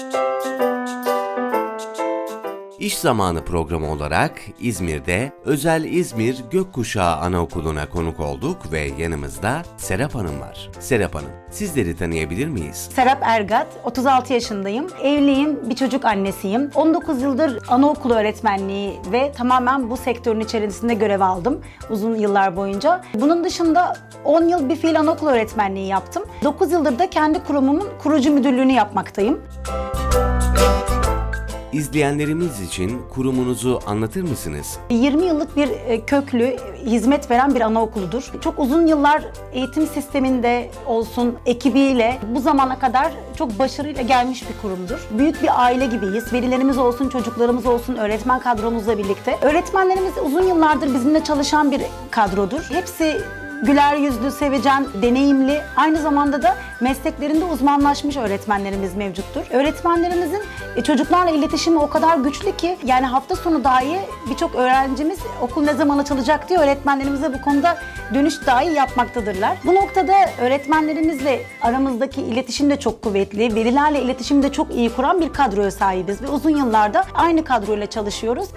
you İş Zamanı programı olarak İzmir'de Özel İzmir Gökkuşağı Anaokulu'na konuk olduk ve yanımızda Serap Hanım var. Serap Hanım, sizleri tanıyabilir miyiz? Serap Ergat, 36 yaşındayım. Evliyim, bir çocuk annesiyim. 19 yıldır anaokulu öğretmenliği ve tamamen bu sektörün içerisinde görev aldım uzun yıllar boyunca. Bunun dışında 10 yıl bir fiil anaokulu öğretmenliği yaptım. 9 yıldır da kendi kurumumun kurucu müdürlüğünü yapmaktayım. İzleyenlerimiz için kurumunuzu anlatır mısınız? 20 yıllık bir e, köklü, hizmet veren bir anaokuludur. Çok uzun yıllar eğitim sisteminde olsun, ekibiyle bu zamana kadar çok başarıyla gelmiş bir kurumdur. Büyük bir aile gibiyiz. Velilerimiz olsun, çocuklarımız olsun, öğretmen kadromuzla birlikte. Öğretmenlerimiz uzun yıllardır bizimle çalışan bir kadrodur. Hepsi güler yüzlü, sevecen, deneyimli, aynı zamanda da mesleklerinde uzmanlaşmış öğretmenlerimiz mevcuttur. Öğretmenlerimizin e, çocuklarla iletişimi o kadar güçlü ki yani hafta sonu dahi birçok öğrencimiz okul ne zaman açılacak diye öğretmenlerimize bu konuda dönüş dahi yapmaktadırlar. Bu noktada öğretmenlerimizle aramızdaki iletişim de çok kuvvetli, velilerle iletişimi de çok iyi kuran bir kadroya sahibiz ve uzun yıllarda aynı kadroyla çalışıyoruz.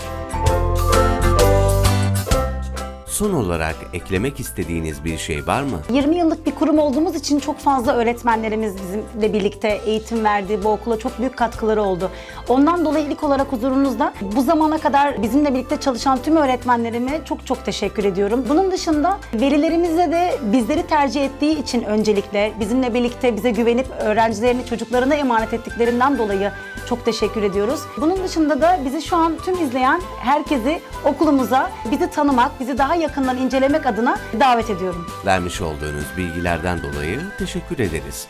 Son olarak eklemek istediğiniz bir şey var mı? 20 yıllık bir kurum olduğumuz için çok fazla öğretmenlerimiz bizimle birlikte eğitim verdi. Bu okula çok büyük katkıları oldu. Ondan dolayı ilk olarak huzurunuzda bu zamana kadar bizimle birlikte çalışan tüm öğretmenlerime çok çok teşekkür ediyorum. Bunun dışında velilerimize de bizleri tercih ettiği için öncelikle bizimle birlikte bize güvenip öğrencilerini çocuklarına emanet ettiklerinden dolayı çok teşekkür ediyoruz. Bunun dışında da bizi şu an tüm izleyen herkesi okulumuza bizi tanımak, bizi daha yakından incelemek adına davet ediyorum. Vermiş olduğunuz bilgilerden dolayı teşekkür ederiz.